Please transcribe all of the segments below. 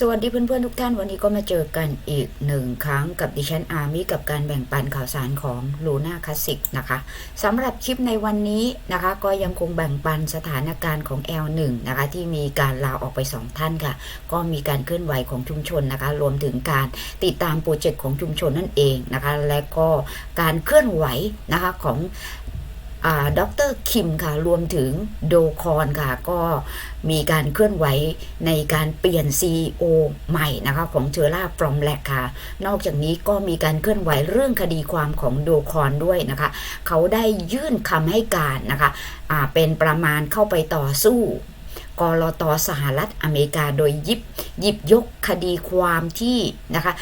สวัสดีเพื่อนๆทุกท่านวันนี้ก็มาเจอกันอีกหนึ่งครั้งกับดิฉันอามิกับการแบ่งปันข่าวสารของลูน่าคลาสสิกนะคะสำหรับคลิปในวันนี้นะคะ ก็ยังคงแบ่งปันสถานการณ์ของ L1 นะคะ ที่มีการลาออกไป 2 ท่านค่ะ ก็มีการเคลื่อนไหวของชุมชนนะคะ รวมถึงการติดตามโปรเจกต์ของชุมชนนั่นเองนะคะ และก็การเคลื่อนไหวนะคะของ ดรคิมค่ะ รวมถึงโดคอนค่ะ ก็มีการเคลื่อนไหวในการเปลี่ยน CEO ใหม่นะคะ ของเชอร่าฟรอมแลกค่ะ นอกจากนี้ก็มีการเคลื่อนไหวเรื่องคดีความของโดคอนด้วยนะคะ เขาได้ยื่นคำให้การนะคะะเป็นประมาณเข้าไปต่อสู้ กรตอสหรัฐอเมริกาโดยยิบหยิบยกคดีความที่นะคะ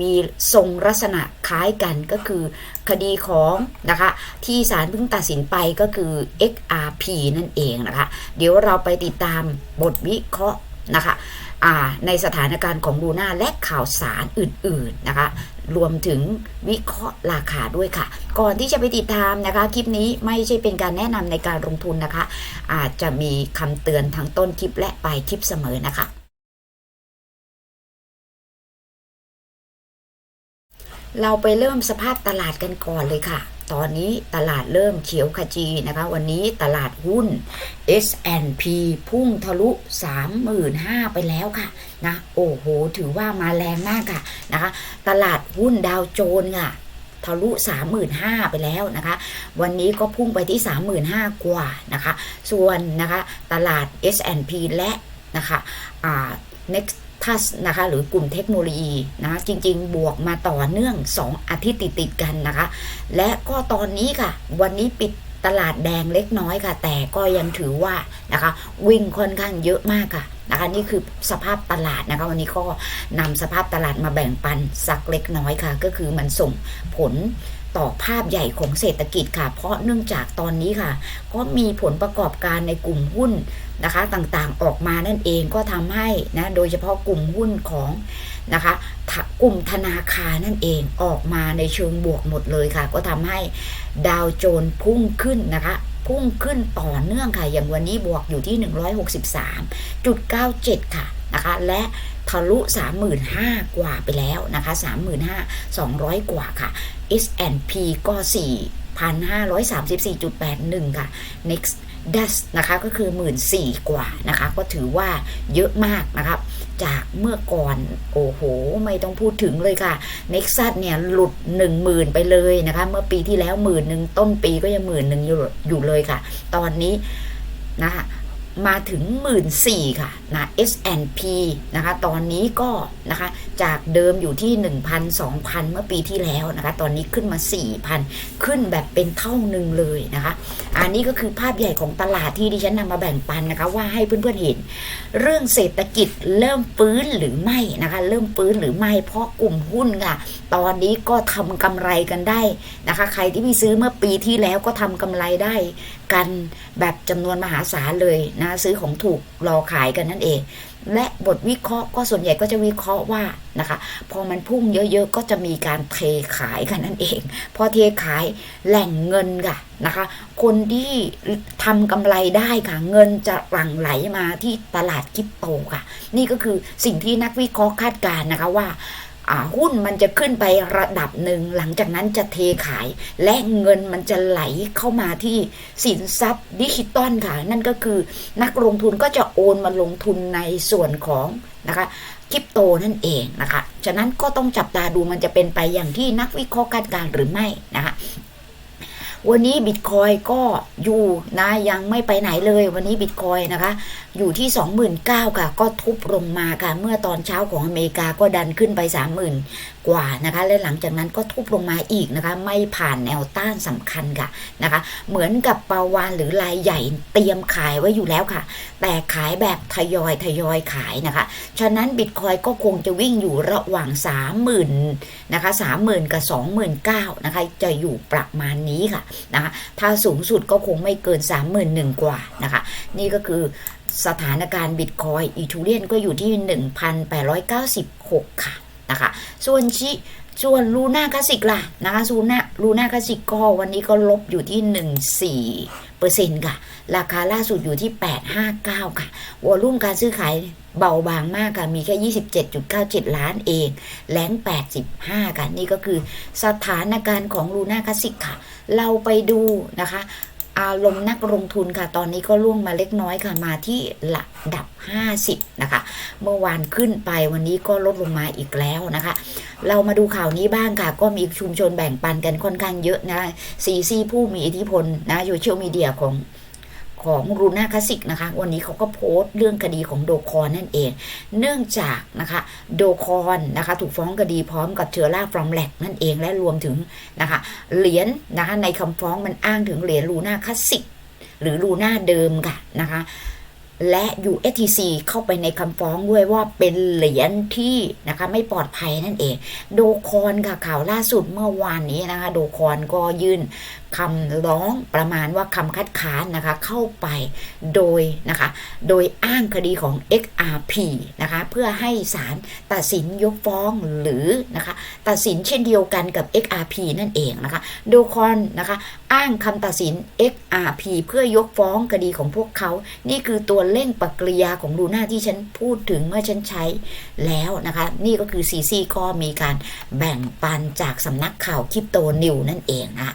มีทรงลักษณะคล้ายกันก็คือคดีของนะคะที่ศาลเพิ่งตัดสินไปก็คือ XRP นั่นเองนะคะ เดี๋ยวเราไปติดตามบทวิเคราะห์ นะคะในสถานการณ์ของลูน่าและข่าวสารอื่นๆนะคะรวมถึงวิเคราะห์ราคาด้วยค่ะ ก่อนที่จะไปติดตามนะคะ คลิปนี้ไม่ใช่เป็นการแนะนำในการลงทุนนะคะ อาจจะมีคำเตือนทั้งต้นคลิปและปลายคลิปเสมอนะคะเราไปเริ่มสภาพตลาดกันก่อนเลยค่ะ ตอนนี้ตลาดเริ่มเขียวขจีนะคะ วันนี้ตลาดหุ้น S&P พุ่งทะลุ 35,000 ไปแล้วค่ะนะโอ้โห ถือว่ามาแรงมากค่ะนะคะ ตลาดหุ้นดาวโจนส์ค่ะทะลุ 35,000 ไปแล้วนะคะ วันนี้ก็พุ่งไปที่ 35,000 กว่านะคะ ส่วนนะคะตลาด S&P และนะคะอ่า next ทัสนะคะหรือกลุ่มเทคโนโลยีนะจริงๆ บวกมาต่อเนื่อง 2 อาทิตย์ติดกันนะคะ และก็ตอนนี้ค่ะ วันนี้ปิดตลาดแดงเล็กน้อยค่ะ แต่ก็ยังถือว่านะคะวิ่งค่อนข้างเยอะมากค่ะนะคะนี่คือสภาพตลาดนะคะวันนี้ก็นำสภาพตลาดมาแบ่งปันสักเล็กน้อยค่ะ ก็คือมันส่งผลต่อภาพใหญ่ของเศรษฐกิจค่ะ เพราะเนื่องจากตอนนี้ค่ะ ก็มีผลประกอบการในกลุ่มหุ้น นะคะต่างๆออกมานั่นเองก็ทำให้นะโดยเฉพาะกลุ่มหุ้นของนะคะกลุ่มธนาคารนั่นเองออกมาในเชิงบวกหมดเลยค่ะ ก็ทำให้ดาวโจนพุ่งขึ้นนะคะพุ่งขึ้นต่อเนื่องค่ะ อย่างวันนี้บวกอยู่ที่ 163.97 ค่ะนะคะ และทะลุ 35,000 กว่าไปแล้วนะคะ 35,200 กว่าค่ะ S&P ก็ 4,534.81 ค่ะ next ดัสนะคะก็คือหมื่นสี่กว่านะคะก็ถือว่าเยอะมากนะครับ จากเมื่อก่อนโอ้โห ไม่ต้องพูดถึงเลยค่ะ n e x u s เนี่ยหลุด 1 0,000 ไปเลยนะคะ เมื่อปีที่แล้วหมื่นหนึ่งต้นปีก็ยังหมื่นหนึ่งอยู่เลยค่ะ ตอนนี้นะคะมาถึง 1 4ื่นค่ะนะ S&P นะคะ ตอนนี้ก็นะคะ จากเดิมอยู่ที่ 1,000 2,000 เมื่อปีที่แล้วนะคะ ตอนนี้ขึ้นมา 4,000 ขึ้นแบบเป็นเท่าหนึ่งเลยนะคะ อันนี้ก็คือภาพใหญ่ของตลาดที่ดิฉันนำมาแบ่งปันนะคะ ว่าให้เพื่อนๆเห็น เรื่องเศรษฐกิจเริ่มฟื้นหรือไม่นะคะ เริ่มฟื้นหรือไม่เพราะกลุ่มหุ้นค่ะตอนนี้ก็ทำกำไรกันได้นะคะ ใครที่ไปซื้อเมื่อปีที่แล้วก็ทำกำไรได้กันแบบจำนวนมหาศาลเลยนะซื้อของถูกรอขายกันนั่นเอง และบทวิเคราะห์ก็ส่วนใหญ่ก็จะวิเคราะห์ว่านะคะ พอมันพุ่งเยอะๆ ก็จะมีการเทขายกันนั่นเอง พอเทขายแหล่งเงินค่ะนะคะ คนที่ทำกำไรได้ค่ะเงินจะหลั่งไหลมาที่ตลาดคริปโตค่ะ นี่ก็คือสิ่งที่นักวิเคราะห์คาดการณ์นะคะว่า หุ้นมันจะขึ้นไประดับหนึ่ง หลังจากนั้นจะเทขาย และเงินมันจะไหลเข้ามาที่สินทรัพย์ดิจิตอลค่ะ นั่นก็คือนักลงทุนก็จะโอนมาลงทุนในส่วนของนะคะคริปโตนั่นเองนะคะ ฉะนั้นก็ต้องจับตาดูมันจะเป็นไปอย่างที่นักวิเคราะห์คาดการหรือไม่นะคะ วันนี้บิตคอยก็อยู่นะยังไม่ไปไหนเลย วันนี้บิตคอยนะคะ อยู่ที่ 29,000ค่ะก็ทุบลงมาค่ะ เมื่อตอนเช้าของอเมริกาก็ดันขึ้นไป 30,000 กว่านะคะ และหลังจากนั้นก็ทุบลงมาอีกนะคะ ไม่ผ่านแนวต้านสำคัญค่ะนะคะ เหมือนกับปาวานหรือรายใหญ่เตรียมขายไว้อยู่แล้วค่ะ แต่ขายแบบทยอยทยอยขายนะคะ ฉะนั้นบิตคอยก็คงจะวิ่งอยู่ระหว่าง 30,000นะคะ30,000 กับ 29,000นะคะจะอยู่ประมาณนี้ค่ะนะคะถ้าสูงสุดก็คงไม่เกิน 31,000 กว่านะคะนี่ก็คือสถานการณ์บิตคอยอีทูเรียนก็อยู่ที่ 1,896 ค่ะนะคะส่วนชิส่วนลูน่าคลาสิกล่ะนะคะลูน่าลูน่าคลาสิกก็วันนี้ก็ลบอยู่ที่เปอร์เซ็นต์ค่ะ ราคาล่าสุดอยู่ที่ 859 ค่ะวอลุ่มการซื้อขายเบาบางมากค่ะ มีแค่ 27.97 ล้านเองแหลง85 ค่ะ นี่ก็คือสถานการณ์ของลูน่าคลาสสิกค่ะ เราไปดูนะคะ อารมณ์นักลงทุนค่ะ ตอนนี้ก็ล่วงมาเล็กน้อยค่ะ มาที่ระดับ 50 นะคะ เมื่อวานขึ้นไปวันนี้ก็ลดลงมาอีกแล้วนะคะ เรามาดูข่าวนี้บ้างค่ะ ก็มีชุมชนแบ่งปันกันค่อนข้างเยอะนะซีซีผู้มีอิทธิพลนะโซเชียลมีเดียของ ของรูน่าคลาสิกนะคะ วันนี้เขาก็โพสต์เรื่องคดีของโดคอนนั่นเอง เนื่องจากนะคะโดคอนนะคะถูกฟ้องคดีพร้อมกับเชอร่าฟรอมแลกนั่นเองและรวมถึงนะคะเหรียญนะคะในคำฟ้องมันอ้างถึงเหรียญลูน่าคลาสิกหรือลูน่าเดิมค่ะนะคะและ USTC เข้าไปในคำฟ้องด้วยว่าเป็นเหรียญที่นะคะไม่ปลอดภัยนั่นเอง โดคอนค่ะข่าวล่าสุดเมื่อวานนี้นะคะ โดคอนก็ยื่นคำร้องประมาณว่าคำคัดค้านนะคะเข้าไปโดยนะคะโดยอ้างคดีของ XRP นะคะเพื่อให้ศาลตัดสินยกฟ้องหรือนะคะตัดสินเช่นเดียวกันกับ XRP นั่นเองนะคะโดคอนนะคะอ้างคำตัดสิน XRP เพื่อยกฟ้องคดีของพวกเขา นี่คือตัวเร่งปฏิกิริยาของลูน่าที่ฉันพูดถึงเมื่อฉันใช้แล้วนะคะนี่ก็คือซีซีก็มีการแบ่งปันจากสำนักข่าวคริปโตนิวนั่นเองนะะ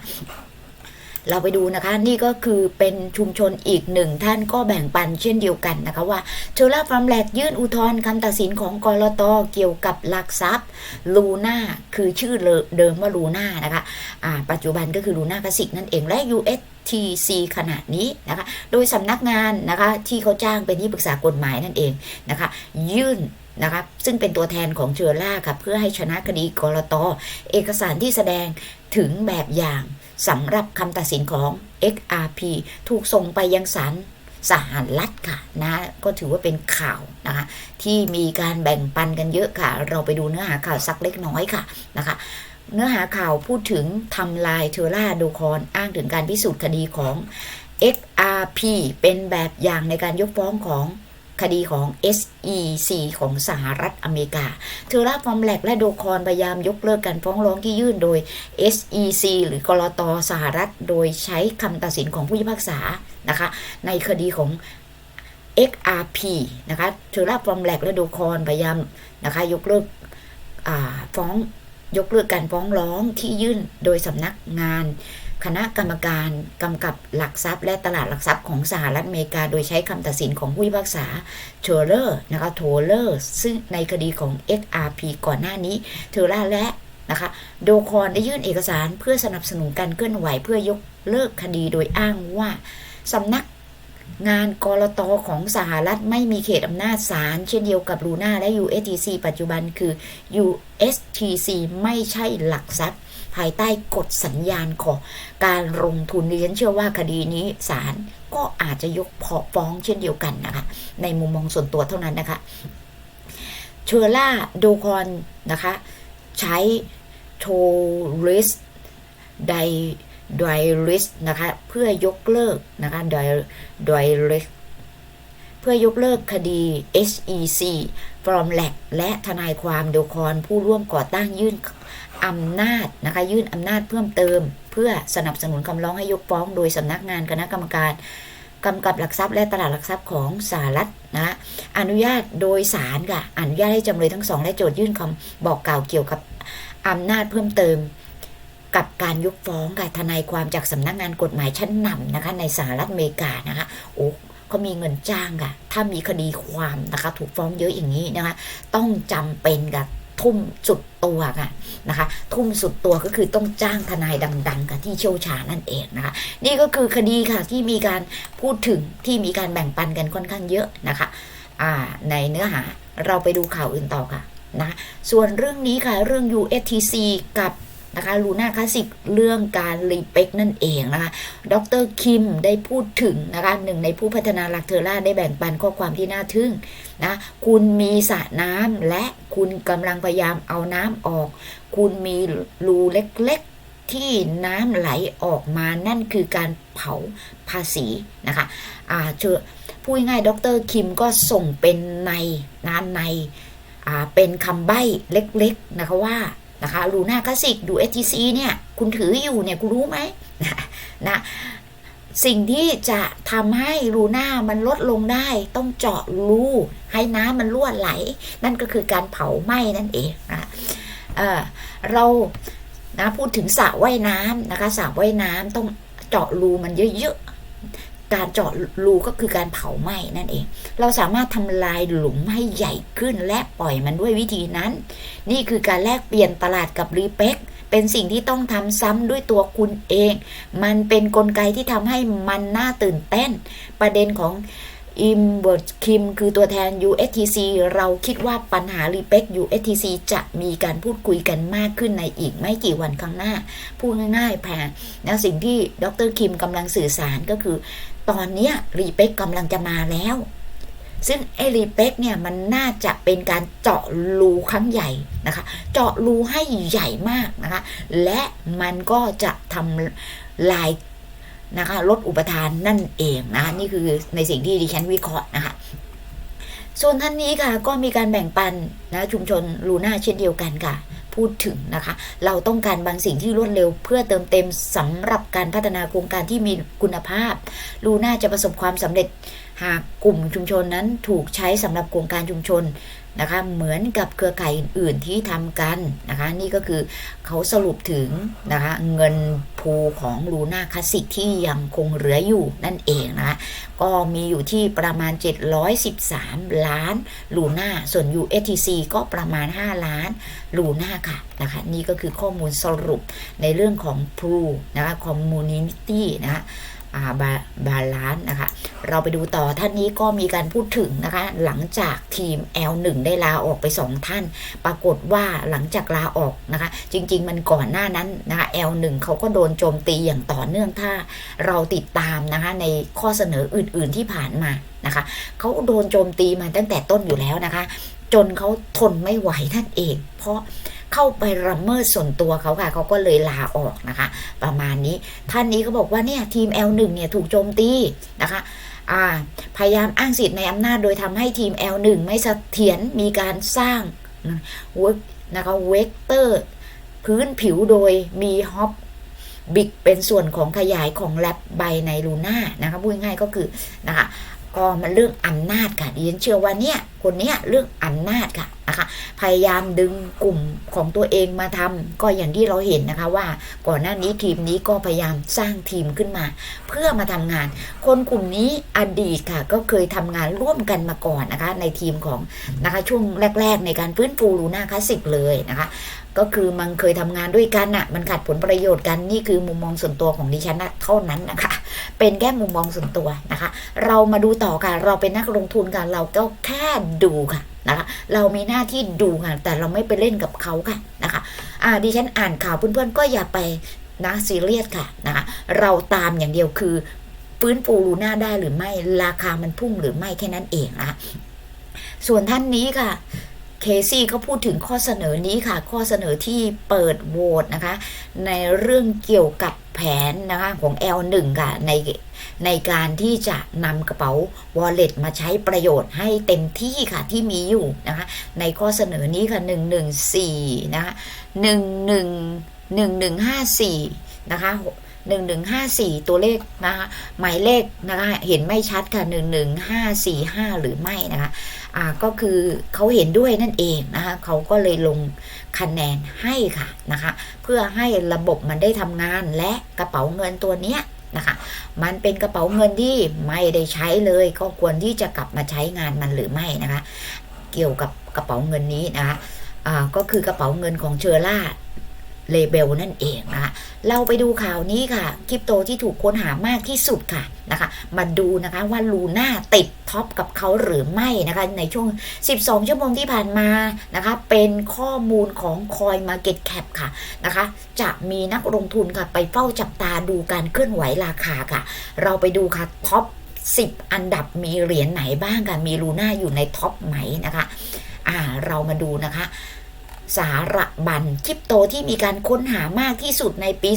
เราไปดูนะคะ นี่ก็คือเป็นชุมชนอีกหนึ่งท่านก็แบ่งปันเช่นเดียวกันนะคะว่าโชล่าฟาร์มแลกยื่นอุทธรณ์คำตัดสินของกรตเกี่ยวกับหลักทรัพย์ลูน่าคือชื่อเดิมว่าลูน่านะคะอ่าปัจจุบันก็คือลูน่าคลาสิกนั่นเองและ US TC ขณะนี้นะคะ โดยสำนักงานนะคะที่เขาจ้างเป็นที่ปรึกษากฎหมายนั่นเองนะคะ ยื่น นะคะซึ่งเป็นตัวแทนของเชอร่าค่ะเพื่อให้ชนะคดีกรตเอกสารที่แสดงถึงแบบอย่างสำหรับคำตัดสินของ XRP ถูกส่งไปยังศาลสหรัฐค่ะนะก็ถือว่าเป็นข่าวนะคะที่มีการแบ่งปันกันเยอะค่ะ เราไปดูเนื้อหาข่าวสักเล็กน้อยค่ะนะคะเนื้อหาข่าวพูดถึงทำลายเทอร่าโดคอนอ้างถึงการพิสูจน์คดีของ XRP เป็นแบบอย่างในการยกฟ้องของ คดีของ SEC ของสหรัฐอเมริกา เทอร่าฟอร์มแลกและโดคอนพยายามยกเลิกการฟ้องร้องที่ยื่นโดย SEC หรือกรอตสหรัฐ โดยใช้คำตัดสินของผู้พิพากษานะคะ ในคดีของ XRP นะคะ เทอร่าฟอร์มแลกและโดคอนพยายามนะคะยกเลิกฟ้องยกเลิกการฟ้องร้องที่ยื่นโดยสำนักงาน คณะกรรมการกำกับหลักทรัพย์ และตลาดหลักทรัพย์ของสหรัฐอเมริกา โดยใช้คำตัดสินของผู้พิพากษาเทเลอร์นะคะโทเลอร์ซึ่งในคดีของ XRP ก่อนหน้านี้เทอร่าและนะคะโดคอนได้ยื่นเอกสารเพื่อสนับสนุนการเคลื่อนไหวเพื่อยกเลิกคดีโดยอ้างว่าสำนักงานกรตของสหรัฐไม่มีเขตอำนาจศาลเช่นเดียวกับลูน่าและ USTC ปัจจุบันคือ USTC ไม่ใช่หลักทรัพย์ ภายใต้กฎสัญญาณของการลงทุนดิฉันเชื่อว่าคดีนี้ศาลก็อาจจะยกพอฟ้องเช่นเดียวกันนะคะ ในมุมมองส่วนตัวเท่านั้นนะคะ เชอร่าโดคอนนะคะ ใช้โทริสไดดอยริสนะคะ เพื่อยกเลิกนะคะดอยดอยริสเพื่อยกเลิกคดี SEC ฟรอมแลกและทนายความโดคอนผู้ร่วมก่อตั้งยื่น อำนาจนะคะยื่นอำนาจเพิ่มเติม เพื่อสนับสนุนคำร้องให้ยกฟ้อง โดยสำนักงานคณะกรรมการกำกับหลักทรัพย์และตลาดหลักทรัพย์ของสหรัฐนะอนุญาตโดยสารค่ะอนุญาตให้จำเลยทั้งสอง และโจทยื่นคำบอกกล่าวเกี่ยวกับอำนาจเพิ่มเติม กับการยกฟ้องค่ะทนายความจากสำนักงานกฎหมายชั้นนำนะคะในสหรัฐอเมริกานะคะโอ้เขามีเงินจ้างค่ะถ้ามีคดีความนะคะถูกฟ้องเยอะอย่างนี้นะคะต้องจำเป็นกับ ทุ่มสุดตัวค่ะนะคะ ทุ่มสุดตัวก็คือต้องจ้างทนายดัง ๆ กับที่เชี่ยวชาญนั่นเองนะคะ นี่ก็คือคดีค่ะที่มีการพูดถึงที่มีการแบ่งปันกันค่อนข้างเยอะนะคะอ่าในเนื้อหาเราไปดูข่าวอื่นต่อค่ะนะส่วนเรื่องนี้ค่ะเรื่อง USTC กับ นะคะลูน่าคลาสสิกเรื่องการรีเป็กนั่นเองนะคะ ดรคิมได้พูดถึงนะคะหนึ่งในผู้พัฒนาหลักเทอร่าได้แบ่งปันข้อความที่น่าทึ่งนะคุณมีสระน้ำและคุณกำลังพยายามเอาน้ำออก คุณมีรูเล็กๆที่น้ำไหลออกมานั่นคือการเผาภาษีนะคะอ่าเชอพูดง่ายดรคิมก็ส่งเป็นในนะในอ่าเป็นคำใบ้เล็กๆนะคะว่า นะคะลูน่าคลาสสิกดู STC เนี่ยคุณถืออยู่เนี่ยคุณรู้ไหมนะสิ่งที่จะทำให้รูน่ามันลดลงได้ ต้องเจาะรูให้น้ำมันรั่วไหล นั่นก็คือการเผาไหม้นั่นเองนะเอ่อเรานะพูดถึงสระว่ายน้ำนะคะสระว่ายน้ำต้องเจาะรูมันเยอะ การเจาะรูก็คือการเผาไหม้นั่นเอง เราสามารถทำลายหลุมให้ใหญ่ขึ้นและปล่อยมันด้วยวิธีนั้น นี่คือการแลกเปลี่ยนตลาดกับรีเพ็กเป็นสิ่งที่ต้องทำซ้ำด้วยตัวคุณเอง มันเป็นนกลไกที่ทำให้มันน่าตื่นเต้น ประเด็นของอิมเบิร์ตคิมคือตัวแทน USTC เราคิดว่าปัญหารีเพ็ก USTC จะมีการพูดคุยกันมากขึ้นในอีกไม่กี่วันข้างหน้า พูดง่ายๆแผนนะสิ่งที่ดรคิมกำลังสื่อสารก็คือ ตอนเนี้ยรีเพ็กกำลังจะมาแล้ว ซึ่งไอรีเพ็กเนี่ยมันน่าจะเป็นการเจาะรูครั้งใหญ่นะคะ เจาะรูให้ใหญ่มากนะคะ และมันก็จะทำลายนะคะลดอุปทานนั่นเองนะคะนี่คือในสิ่งที่ดิฉันวิเคราะห์นะคะส่วนท่านนี้ค่ะก็มีการแบ่งปันนะชุมชนลูน่าเช่นเดียวกันค่ะ พูดถึงนะคะ เราต้องการบางสิ่งที่รวดเร็ว เพื่อเติมเต็มสำหรับการพัฒนาโครงการที่มีคุณภาพ ลูน่าจะประสบความสำเร็จ หากกลุ่มชุมชนนั้นถูกใช้สำหรับโครงการชุมชนนะคะเหมือนกับเครือข่ายอื่นๆที่ทำกันนะคะนี่ก็คือเขาสรุปถึงนะคะเงินภูของลูน่าคลาสสิกที่ยังคงเหลืออยู่นั่นเองนะคะก็มีอยู่ที่ประมาณ 713 ล้านลูน่าส่วน USTC ก็ประมาณ 5 ล้านลูน่าค่ะนะคะนี่ก็คือข้อมูลสรุปในเรื่องของพลูนะคะคอมมูนิตี้นะคะ บาบาลานนะคะ เราไปดูต่อท่านนี้ก็มีการพูดถึงนะคะ หลังจากทีม L1 ได้ลาออกไป 2 ท่าน ปรากฏว่าหลังจากลาออกนะคะ จริง ๆ มันก่อนหน้านั้นนะคะ L1 เขาก็โดนโจมตีอย่างต่อเนื่องถ้าเราติดตามนะคะในข้อเสนออื่น ๆที่ผ่านมานะคะเขาโดนโจมตีมาตั้งแต่ต้นอยู่แล้วนะคะ จนเขาทนไม่ไหวนั่นเอง เพราะ เข้าไปละเมิดส่วนตัวเขาค่ะเขาก็เลยลาออกนะคะ ประมาณนี้ท่านนี้ก็บอกว่าเนี่ยทีม L1 เนี่ยถูกโจมตีนะคะพยายามอ้างสิทธิ์ในอำนาจโดยทำให้ทีม L1 ไม่เสถียรมีการสร้างเวกนะคะเวกเตอร์พื้นผิวโดยมีฮอปบิกเป็นส่วนของขยายของแลบใบในลูน่านะคะพูดง่ายก็คือนะคะก็มันเรื่องอำนาจค่ะดิฉันเชื่อว่าเนี่ย คนนี้เรื่องอำนาจค่ะนะคะพยายามดึงกลุ่มของตัวเองมาทำก็อย่างที่เราเห็นนะคะว่าก่อนหน้านี้ทีมนี้ก็พยายามสร้างทีมขึ้นมา เพื่อมาทำงาน คนกลุ่มนี้อดีตค่ะ ก็เคยทำงานร่วมกันมาก่อนนะคะ ในทีมของนะคะช่วงแรก ๆ ในการฟื้นฟูลูน่าคลาสสิกเลยนะคะก็คือมันเคยทำงานด้วยกันอะมันขัดผลประโยชน์กัน นี่คือมุมมองส่วนตัวของดิฉันนะเท่านั้นนะคะ เป็นแค่มุมมองส่วนตัวนะคะ เรามาดูต่อค่ะ เราเป็นนักลงทุนค่ะเราก็แค่ดูค่ะนะคะเรามีหน้าที่ดูค่ะแต่เราไม่ไปเล่นกับเขาค่ะนะคะอ่าดิฉันอ่านข่าวเพื่อนๆก็อย่าไปนะซีเรียสค่ะนะคะเราตามอย่างเดียวคือฟื้นฟูลูน่าได้หรือไม่ราคามันพุ่งหรือไม่แค่นั้นเองนะคะส่วนท่านนี้ค่ะ เคซี่ก็พูดถึงข้อเสนอนี้ค่ะ ข้อเสนอที่เปิดโหวตนะคะ ในเรื่องเกี่ยวกับแผนนะคะของ L1 ค่ะในในการที่จะนำกระเป๋า wallet มาใช้ประโยชน์ให้เต็มที่ค่ะที่มีอยู่นะคะ ในข้อเสนอนี้ค่ะ 114 นะคะ 11 1154 นะคะ 1154 ตัวเลขนะคะหมายเลขนะคะเห็นไม่ชัดค่ะ 11545 หรือไม่นะคะอ่าก็คือเขาเห็นด้วยนั่นเองนะคะเขาก็เลยลงคะแนนให้ค่ะนะคะเพื่อให้ระบบมันได้ทำงานและกระเป๋าเงินตัวเนี้ยนะคะมันเป็นกระเป๋าเงินที่ไม่ได้ใช้เลย ก็ควรที่จะกลับมาใช้งานมันหรือไม่นะคะ เกี่ยวกับกระเป๋าเงินนี้นะคะอ่าก็คือกระเป๋าเงินของเชอร่า เลเบลนั่นเองนะคะเราไปดูข่าวนี้ค่ะคริปโตที่ถูกค้นหามากที่สุดค่ะนะคะมาดูนะคะว่าลูน่าติดท็อปกับเขาหรือไม่นะคะในช่วง 12 ชั่วโมงที่ผ่านมานะคะเป็นข้อมูลของ Coin Market Cap ค่ะนะคะจะมีนักลงทุนค่ะไปเฝ้าจับตาดูการเคลื่อนไหวราคาค่ะ เราไปดูค่ะท็อป 10 อันดับมีเหรียญไหนบ้างค่ะมีลูน่าอยู่ในท็อปไหมนะคะอ่าเรามาดูนะคะ สาระบันคริปโตที่มีการค้นหามากที่สุดในปี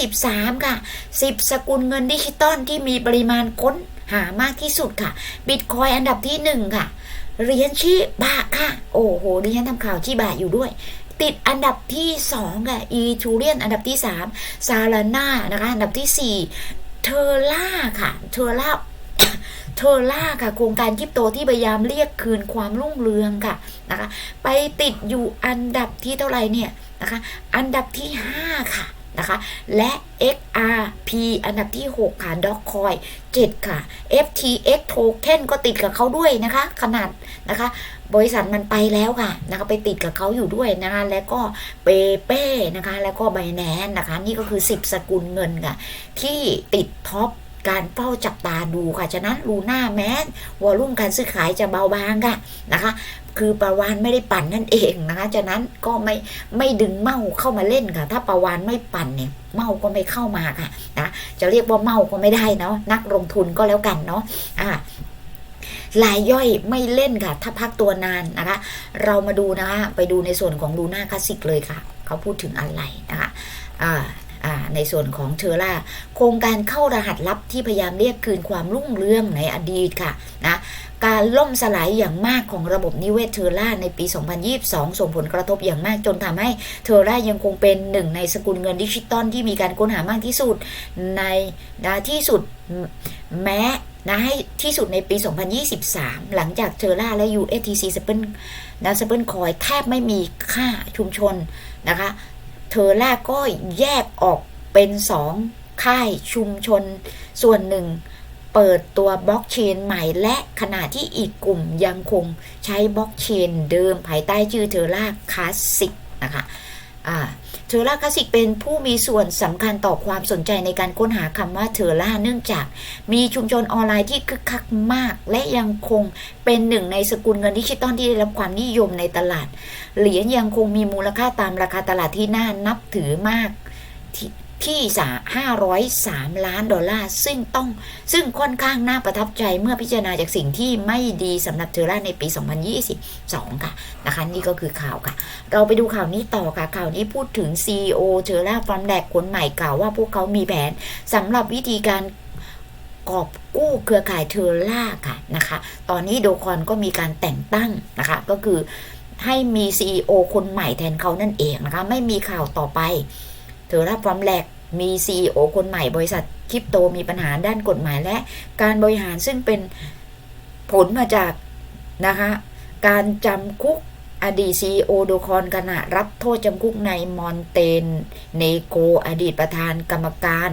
2023 ค่ะ 10 สกุลเงินดิจิตอลที่มีปริมาณค้นหามากที่สุดค่ะ บิตคอยอันดับที่ 1 ค่ะเหรียญชิบะค่ะ โอ้โหดิฉันทำข่าวชิบะอยู่ด้วย ติดอันดับที่ 2 ค่ะ อีทูเรียนอันดับที่ 3 ซาลาน่านะคะ อันดับที่ 4 เทอร่าค่ะ เทอร่า เทอร่าค่ะ โครงการคริปโตที่พยายามเรียกคืนความรุ่งเรืองค่ะนะคะไปติดอยู่อันดับที่เท่าไหร่เนี่ยนะคะอันดับที่ 5 ค่ะนะคะและ XRP อันดับที่ 6 ค่ะ d o g c o i n 7ค่ะ FTX Token ก็ติดกับเขาด้วยนะคะ ขนาดนะคะ บริษัทมันไปแล้วค่ะนะคะไปติดกับเขาอยู่ด้วยนะคะ แล้วก็เปเป้นะคะ แล้วก็ไบแนนนะคะ นี่ก็คือ 10 สกุลเงินค่ะ ที่ติดท็อป การเฝ้าจับตาดูค่ะฉะนั้นลูน่าแมนวอลุ่มการซื้อขายจะเบาบางค่ะนะคะคือประวานไม่ได้ปั่นนั่นเองนะคะฉะนั้นก็ไม่ไม่ดึงเมาเข้ามาเล่นค่ะ ถ้าประวานไม่ปั่นเนี่ยเมาก็ไม่เข้ามาค่ะนะจะเรียกว่าเมาก็ไม่ได้เนาะนักลงทุนก็แล้วกันเนาะอ่าลายย่อยไม่เล่นค่ะ ถ้าพักตัวนานนะคะ เรามาดูนะคะไปดูในส่วนของดูหน้าคลาสสิกเลยค่ะ เขาพูดถึงอะไรนะคะอ่า ในส่วนของเทอร่าโครงการเข้ารหัสลับที่พยายามเรียกคืนความรุ่งเรืองในอดีตค่ะนะการล่มสลายอย่างมากของระบบนิเวศเทอร่าในปี 2022 ส่งผลกระทบอย่างมากจนทำให้เทอร่ายังคงเป็นหนึ่งในสกุลเงินดิจิตอลที่มีการค้นหามากที่สุดในนะที่สุดแม้นะให้ที่สุดในปี 2023 หลังจากเทอร่าและ USTC สเปิลนะสเปิลคอยแทบไม่มีค่าชุมชนนะคะ เทอร่าก็แยกออกเป็นสองค่ายชุมชน ส่วนหนึ่งเปิดตัวบล็อกเชนใหม่และขณะที่อีกกลุ่มยังคงใช้บล็อกเชนเดิมภายใต้ชื่อเทอร่าคลาสสิกนะคะอ่า เทอร่าคลาสสิกเป็นผู้มีส่วนสำคัญต่อความสนใจในการค้นหาคำว่าเทอร่าเนื่องจาก มีชุมชนออนไลน์ที่คึกคักมาก และยังคงเป็นหนึ่งในสกุลเงินดิจิตอลที่ได้รับความนิยมในตลาด เหรียญยังคงมีมูลค่าตามราคาตลาดที่น่านับถือมาก ที่503 ล้านดอลลาร์ ซึ่งต้องซึ่งค่อนข้างน่าประทับใจเมื่อพิจารณาจากสิ่งที่ไม่ดีสำหรับเทอร่าในปี 2022 ค่ะนะคะนี่ก็คือข่าวค่ะ เราไปดูข่าวนี้ต่อค่ะ ข่าวนี้พูดถึง CEO เทอร่าฟอร์มแดกคนใหม่กล่าวว่าพวกเขามีแผนสำหรับวิธีการกอบกู้เครือข่ายเทอร่าค่ะนะคะ ตอนนี้โดคอนก็มีการแต่งตั้งนะคะก็คือให้มี CEO คนใหม่แทนเขานั่นเองนะคะไม่มีข่าวต่อไปเทอร่าฟอร์มแลก มี CEO คนใหม่บริษัทคริปโตมีปัญหาด้านกฎหมายและการบริหารซึ่งเป็นผลมาจากนะคะการจำคุกอดีต CEO โดคอนขณะรับโทษจำคุกในมอนเตนเนโกอดีตประธานกรรมการ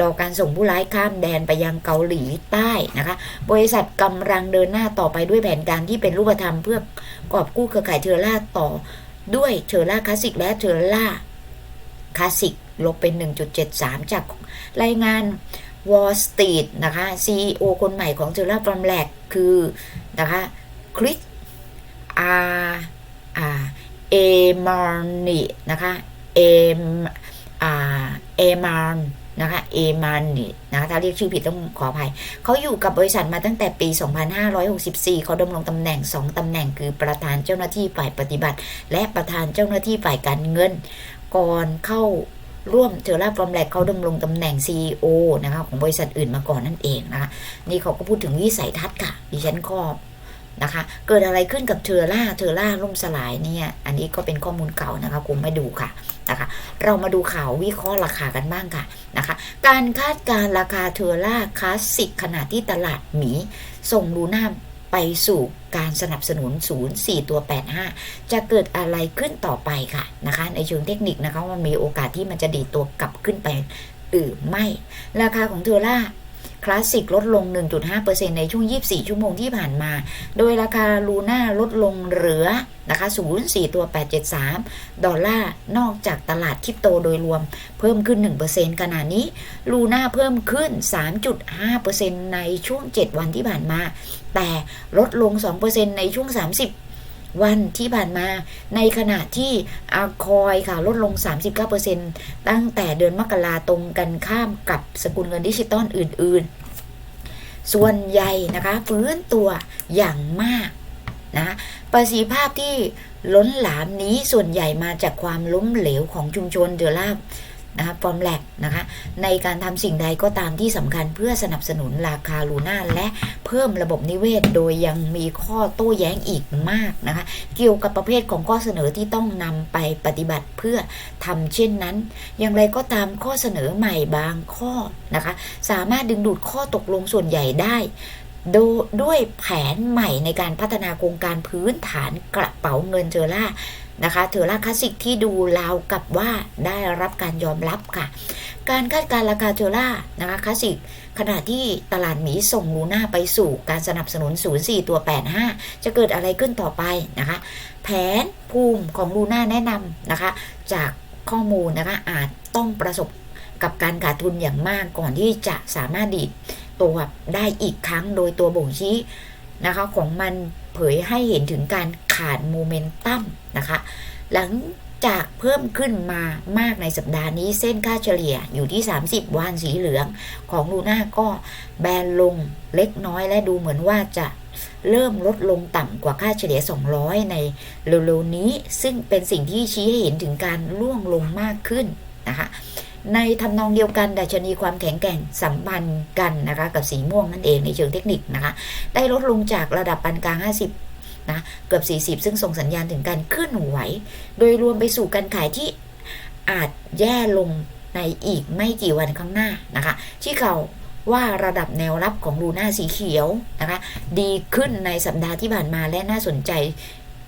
รอการส่งผู้ร้ายข้ามแดนไปยังเกาหลีใต้นะคะ บริษัทกำลังเดินหน้าต่อไปด้วยแผนการที่เป็นรูปธรรมเพื่อกอบกู้เครือข่ายเทอร่าต่อ ด้วยเทอร่าคลาสสิกและเทอร่าคลาสสิก ลบเป็น 1.73 จากรายงาน Wall Street นะคะ CEO คนใหม่ของเทอร่าฟอร์มแลกคือนะคะคริสอาอาเอมารนีนะคะเอมอาเอมารนะคะเอมารนีนะคะถ้าเรียกชื่อผิดต้องขออภัย เขาอยู่กับบริษัทมาตั้งแต่ปี 2564 เขาดำรงตำแหน่ง 2ตำแหน่งคือประธานเจ้าหน้าที่ฝ่ายปฏิบัติ และประธานเจ้าหน้าที่ฝ่ายการเงิน ก่อนเข้า ร่วมเทอร่าฟอร์มแลกเขาดำรงตำแหน่ง CEO นะคะของบริษัทอื่นมาก่อนนั่นเองนะคะนี่เขาก็พูดถึงวิสัยทัศน์ค่ะดิฉันก็นะคะเกิดอะไรขึ้นกับเทอร่าเทอร่าล่มสลายเนี่ยอันนี้ก็เป็นข้อมูลเก่านะคะคุณไม่ดูค่ะนะคะเรามาดูข่าววิเคราะห์ราคากันบ้างค่ะนะคะการคาดการราคาเทอร่าคลาสสิกขณะที่ตลาดหมีส่งดูหน้า ไปสู่การสนับสนุน0 4ตัว 85 จะเกิดอะไรขึ้นต่อไปค่ะนะคะ ในเชิงเทคนิคนะคะมันมีโอกาสที่มันจะดีตัวกลับขึ้นไปหรือไม่ ราคาของเทอร่า คลาสสิกลดลง 1.5%ในช่วง 24 ชั่วโมงที่ผ่านมา โดยราคาลูน่าลดลงเหลือนะคะ0.4ตัว 873 ดอลลาร์ นอกจากตลาดคริปโตโดยรวมเพิ่มขึ้น 1%ขณะนี้ลูน่าเพิ่มขึ้น 3.5%ในช่วง 7 วันที่ผ่านมา แต่ลดลง 2%ในช่วง 30วันที่ผ่านมาในขณะที่อาคอยค่ะลดลง 39%ตั้งแต่เดือนมกราตรงกันข้ามกับสกุลเงินดิจิตอลอื่น ๆ ส่วนใหญ่นะคะฟื้นตัวอย่างมากนะประสิทธิภาพที่ล้นหลามนี้ส่วนใหญ่มาจากความล้มเหลวของชุมชนเดอลาบ นะคะฟอร์มแลกนะคะในการทำสิ่งใดก็ตามที่สำคัญเพื่อสนับสนุนราคาลูน่าและเพิ่มระบบนิเวศ โดยยังมีข้อโต้แย้งอีกมากนะคะเกี่ยวกับประเภทของข้อเสนอที่ต้องนำไปปฏิบัติเพื่อทำเช่นนั้น อย่างไรก็ตามข้อเสนอใหม่บางข้อนะคะสามารถดึงดูดข้อตกลงส่วนใหญ่ได้ดด้วยแผนใหม่ในการพัฒนาโครงการพื้นฐานกระเป๋าเงินเทอร่า นะคะเทอร่าคลาสสิกที่ดูราวกับว่าได้รับการยอมรับค่ะ การคาดการณ์ราคาเทอร่านะคะคลาสสิกขณะที่ตลาดหมีส่งลูน่าไปสู่การสนับสนุน 04 ตัว 85 จะเกิดอะไรขึ้นต่อไปนะคะ แผนภูมิของลูน่าแนะนำนะคะ จากข้อมูลนะคะอาจต้องประสบกับการขาดทุนอย่างมากก่อนที่จะสามารถดีดตัวได้อีกครั้งโดยตัวบ่งชี้นะคะของมัน เผยให้เห็นถึงการขาดโมเมนตัมนะคะ หลังจากเพิ่มขึ้นมามากในสัปดาห์นี้เส้นค่าเฉลี่ยอยู่ที่ 30 วันสีเหลืองของลูน่าก็แบนลงเล็กน้อยและดูเหมือนว่าจะเริ่มลดลงต่ำกว่าค่าเฉลี่ย 200 ในเร็วๆนี้ ซึ่งเป็นสิ่งที่ชี้ให้เห็นถึงการร่วงลงมากขึ้นนะคะ ในทำนองเดียวกันดัชนีความแข็งแกร่งสัมพันธ์กันนะคะกับสีม่วงนั่นเองในเชิงเทคนิคนะคะ ได้ลดลงจากระดับปานกลาง 50นะเกือบ 40 ซึ่งส่งสัญญาณถึงการเคลื่อนไหว โดยรวมไปสู่การขายที่อาจแย่ลงในอีกไม่กี่วันข้างหน้านะคะ ที่เขาว่าระดับแนวรับของลูน่าสีเขียวนะคะ ดีขึ้นในสัปดาห์ที่ผ่านมาและน่าสนใจ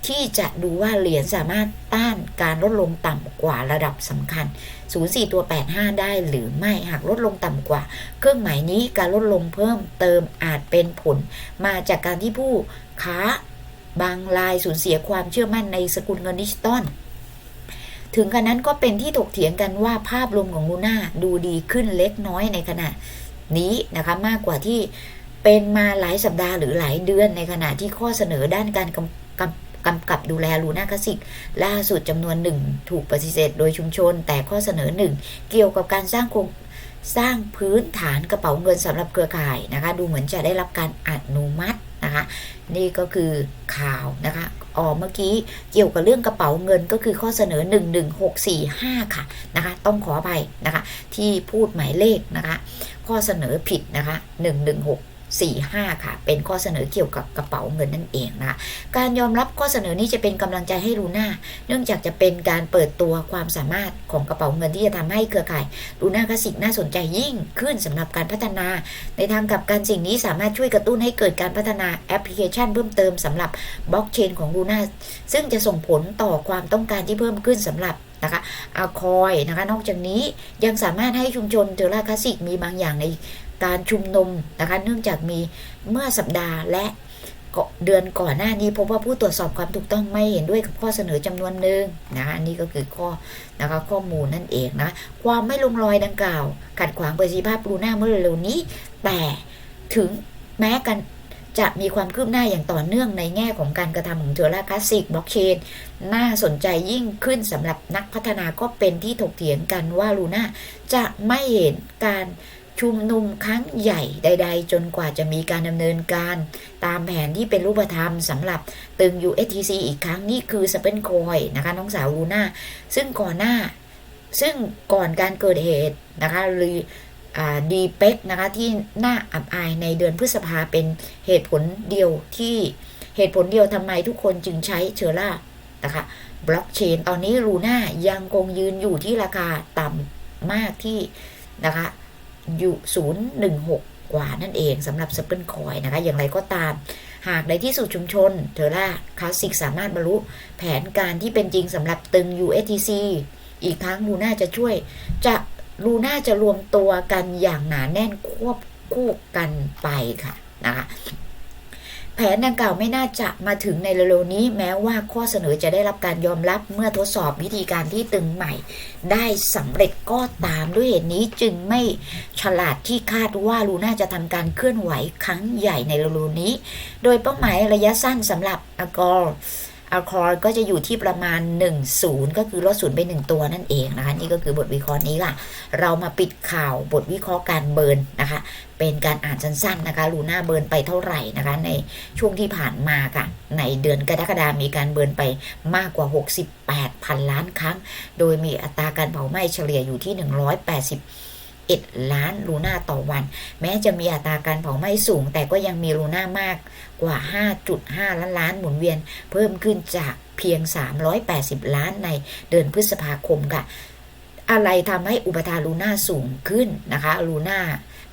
ที่จะดูว่าเหรียญสามารถต้านการลดลงต่ำกว่าระดับสำคัญ 04 ตัว 85 ได้หรือไม่หากลดลงต่ำกว่า เครื่องหมายนี้การลดลงเพิ่มเติมอาจเป็นผล มาจากการที่ผู้ค้าบางรายสูญเสียความเชื่อมั่นในสกุลเงินดิจิตอลถึงกันนั้นก็เป็นที่ถกเถียงกันว่าภาพรวมของลูน่าดูดีขึ้นเล็กน้อยในขณะนี้นะคะมากกว่าที่เป็นมาหลายสัปดาห์หรือหลายเดือนในขณะที่ข้อเสนอด้านการกำ กำกับดูแลลูน่าคลาสสิก ล่าสุดจำนวนหนึ่งถูกปฏิเสธโดยชุมชน แต่ข้อเสนอหนึ่งเกี่ยวกับการสร้างโครงสร้างพื้นฐานกระเป๋าเงินสำหรับเครือข่ายนะคะ ดูเหมือนจะได้รับการอนุมัตินะคะ นี่ก็คือข่าวนะคะอ๋อเมื่อกี้เกี่ยวกับเรื่องกระเป๋าเงินก็คือข้อเสนอ 11645 ค่ะนะคะต้องขออภัยนะคะที่พูดหมายเลขนะคะข้อเสนอผิดนะคะ116 45 ค่ะ เป็นข้อเสนอเกี่ยวกับกระเป๋าเงินนั่นเองนะการยอมรับข้อเสนอนี้จะเป็นกำลังใจให้ลูน่า เนื่องจากจะเป็นการเปิดตัวความสามารถของกระเป๋าเงินที่จะทำให้เครือข่ายลูน่าคลาสสิกน่าสนใจยิ่งขึ้นสำหรับการพัฒนา ในทางกับการสิ่งนี้สามารถช่วยกระตุ้นให้เกิดการพัฒนาแอปพลิเคชันเพิ่มเติมสำหรับบล็อกเชนของลูน่าซึ่งจะส่งผลต่อความต้องการที่เพิ่มขึ้นสำหรับนะคะอาคอยนะคะ นอกจากนี้ยังสามารถให้ชุมชนเทอร่าคลาสสิกมีบางอย่างใน การชุมนุมนะคะเนื่องจากมีเมื่อสัปดาห์และเดือนก่อนหน้านี้พบว่าผู้ตรวจสอบความถูกต้องไม่เห็นด้วยกับข้อเสนอจำนวนหนึ่งนะคะอันนี้ก็คือข้อนะคะข้อมูลนั่นเองนะความไม่ลงรอยดังกล่าว ขัดขวางประสิทธิภาพลูน่าเมื่อเร็วนี้ แต่ถึงแม้กันจะมีความคืบหน้าอย่างต่อเนื่องในแง่ของการกระทำของเทอร่าคลาสสิกบล็อกเชน น่าสนใจยิ่งขึ้นสำหรับนักพัฒนาก็เป็นที่ถกเถียงกันว่าลูน่าจะไม่เห็นการ ชุมนุมครั้งใหญ่ใด ๆ จนกว่าจะมีการดำเนินการ ตามแผนที่เป็นรูปธรรมสำหรับตึง USTC อีกครั้งนี่คือสเปนคอยนะคะน้องสาวลูน่าซึ่งก่อนหน้า ซึ่งก่อนการเกิดเหตุนะคะหรือดีเป็กนะคะที่น่าอับอายในเดือนพฤษภาเป็นเหตุผลเดียวที่เหตุผลเดียวทำไมทุกคนจึงใช้เชอร่านะคะบล็อกเชนตอนนี้ลูน่ายังคงยืนอยู่ที่ราคาต่ำมากที่นะคะ อยู่016กว่านั่นเองสำหรับสเปิลคอยนะคะ อย่างไรก็ตาม หากในที่สุดชุมชน เทอร่าคลาสสิกสามารถบรรลุแผนการที่เป็นจริงสำหรับตึง USTC อีกครั้งลูน่าจะช่วย จะลูน่าจะรวมตัวกันอย่างหนาแน่นควบคู่กันไปค่ะนะคะ แผนดังกล่าวไม่น่าจะมาถึงในเร็วๆนี้ แม้ว่าข้อเสนอจะได้รับการยอมรับเมื่อทดสอบวิธีการที่ตึงใหม่ ได้สำเร็จก็ตามด้วยเหตุนี้จึงไม่ฉลาดที่คาดว่าลูน่าจะทำการเคลื่อนไหวครั้งใหญ่ในเร็วๆนี้ โดยเป้าหมายระยะสั้นสำหรับอากอร์อัลคอร์ก็จะอยู่ที่ประมาณ 1 0 ก็คือลดศูนย์ไป 1 ตัวนั่นเองนะคะ นี่ก็คือบทวิเคราะห์นี้ค่ะ เรามาปิดข่าวบทวิเคราะห์การเบิร์นนะคะ เป็นการอ่านสั้นๆนะคะลูน่าเบิร์นไปเท่าไหร่นะคะ ในช่วงที่ผ่านมาค่ะ ในเดือนกรกฎาคมมีการเบิร์นไปมากกว่า6,000ล้านครั้ง โดยมีอัตราการเผาไหม้เฉลี่ยอยู่ที่ 181ล้านลูน่าต่อวัน แม้จะมีอัตราการเผาไหม้สูง แต่ก็ยังมีลูน่ามากกว่า 5.5 ล้านล้านหมุนเวียน เพิ่มขึ้นจากเพียง 380 ล้านในเดือนพฤษภาคมค่ะ อะไรทำให้อุปทานลูน่าสูงขึ้นนะคะลูน่า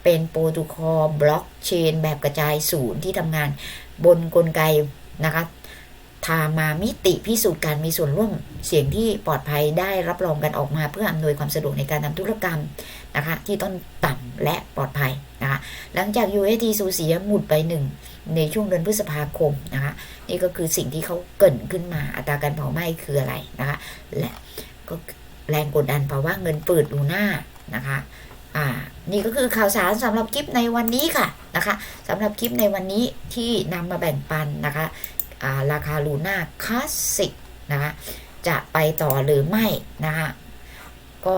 เป็นโปรโตคอลบล็อกเชนแบบกระจายศูนย์ที่ทำงานบนกลไกนะคะทามามิติพิสูจน์การมีส่วนร่วมเสียงที่ปลอดภัยได้รับรองกันออกมาเพื่ออำนวยความสะดวกในการทำธุรกรรมนะคะที่ต้นต่ำและปลอดภัยนะคะหลังจาก UST สูญเสียหมุดไปหนึ่งในช่วงเดือนพฤษภาคมนะคะนี่ก็คือสิ่งที่เขาเกรินขึ้นมาอัตราการเผาไหม้คืออะไรนะคะและก็แรงกดดันภาวะเงินปืดลูน่านะคะ อ่านี่ก็คือข่าวสารสำหรับคลิปในวันนี้ค่ะนะคะสำหรับคลิปในวันนี้ที่นำมาแบ่งปันนะคะอ่าราคาลูน่าคลาสสิกนะคะจะไปต่อหรือไม่นะคะก็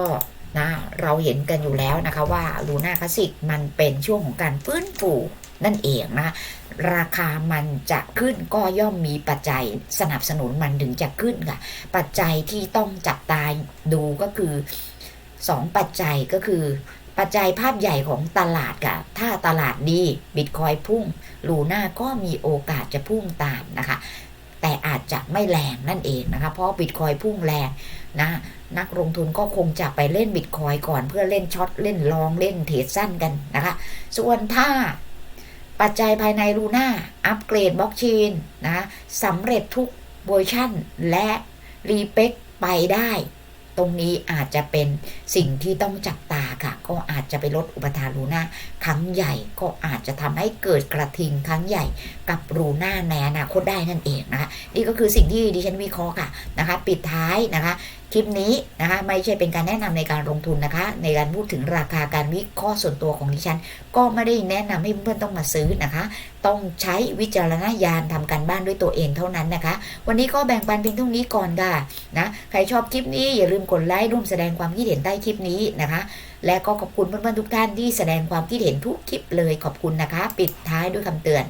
นะเราเห็นกันอยู่แล้วนะคะว่าลูน่าคลาสสิกมันเป็นช่วงของการฟื้นฟูนั่นเองนะราคามันจะขึ้นก็ย่อมมีปัจจัยสนับสนุนมันถึงจะขึ้นค่ะ ปัจจัยที่ต้องจับตาดูก็คือ 2 ปัจจัยก็คือ ปัจจัยภาพใหญ่ของตลาดค่ะ ถ้าตลาดดีบิตคอยพุ่ง ลูน่าก็มีโอกาสจะพุ่งตามนะคะ แต่อาจจะไม่แรงนั่นเองนะคะ เพราะบิตคอยพุ่งแรงนะนักลงทุนก็คงจะไปเล่นบิตคอยก่อนเพื่อเล่นช็อตเล่นลองเล่นเทรดสั้นกันนะคะ ส่วนถ้าปัจจัยภายในลูน่าอัปเกรดบล็อกเชนนะสำเร็จทุกเวอร์ชั่นและรีเป๊กไปได้ ตรงนี้อาจจะเป็นสิ่งที่ต้องจับตาค่ะ ก็อาจจะไปลดอุปทานรูหน้าครั้งใหญ่ก็อาจจะทำให้เกิดกระทิงครั้งใหญ่กับรูหน้าในอนาคตได้นั่นเองนะคะนี่ก็คือสิ่งที่ดิฉันวิเคราะห์ค่ะนะคะ ปิดท้ายนะคะคลิปนี้นะคะไม่ใช่เป็นการแนะนำในการลงทุนนะคะ ในการพูดถึงราคาการวิเคราะห์ส่วนตัวของดิฉัน ก็ไม่ได้แนะนำให้เพื่อนๆต้องมาซื้อนะคะ ต้องใช้วิจารณญาณทำการบ้านด้วยตัวเองเท่านั้นนะคะ วันนี้ก็แบ่งปันเพียงเท่านี้ก่อนค่ะนะใครชอบคลิปนี้อย่าลืมกดไลค์ร่วมแสดงความคิดเห็นใต้คลิปนี้นะคะ และก็ขอบคุณเพื่อนๆทุกท่านที่แสดงความคิดเห็นทุกคลิปเลยขอบคุณนะคะ ปิดท้ายด้วยคำเตือน